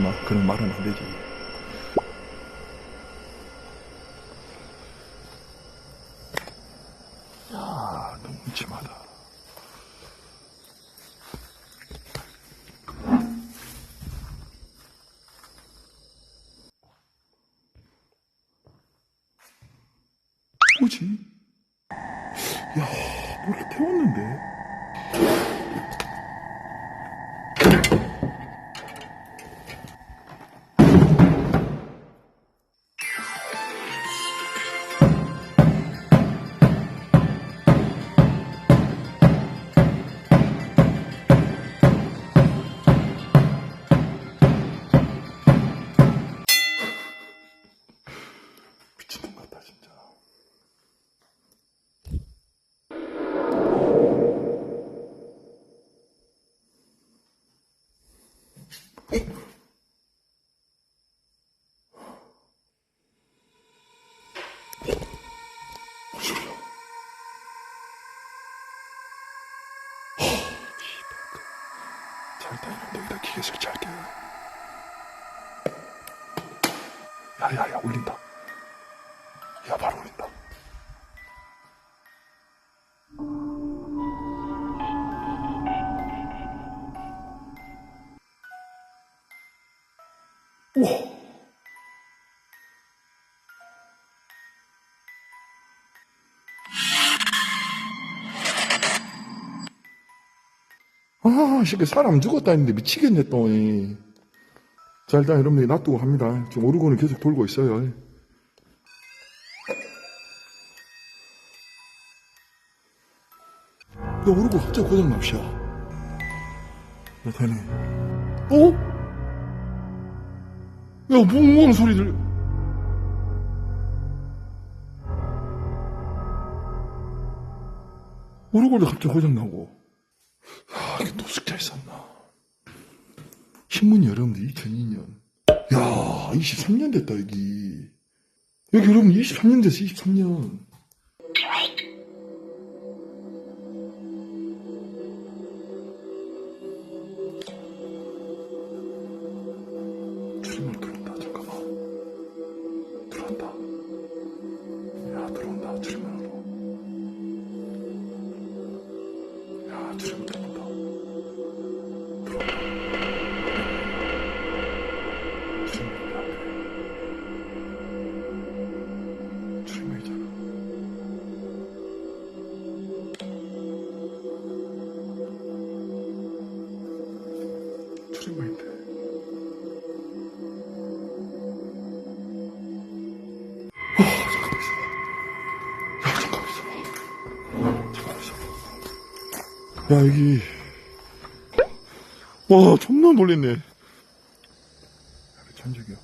마. 그런 말은 안 되지. 야, 너무 심하다. 뭐지? 야, 뭐 이렇게 태웠는데? 일단 이런 여기다 기계 설치할게. 야, 야, 야, 울린다. 야, 바로 울린다. 우와. 아, 새끼 사람 죽었다 했는데 미치겠네 또. 이. 자, 일단 여러분들이 놔두고 합니다. 지금 오르고는 계속 돌고 있어요. 야, 오르고 갑자기 고장납시야. 야, 되네. 어? 야, 뭉뭉 소리 들 오르고도 갑자기 고장나고. 아, 이게 노숙자 있었나. 신문이 여러분들 2002년. 야, 23년 됐다, 여기. 여기 여러분 23년 됐어, 23년. 출입 야, 들어온다, 출입문으로. 야, 출입문 들어온다. 들어온다. 출입문이 안 돼. 출입문이잖아. 출입문인데. 아, 잠깐만 있어 야, 여기. 와, 존나 놀랬네. 천적이야.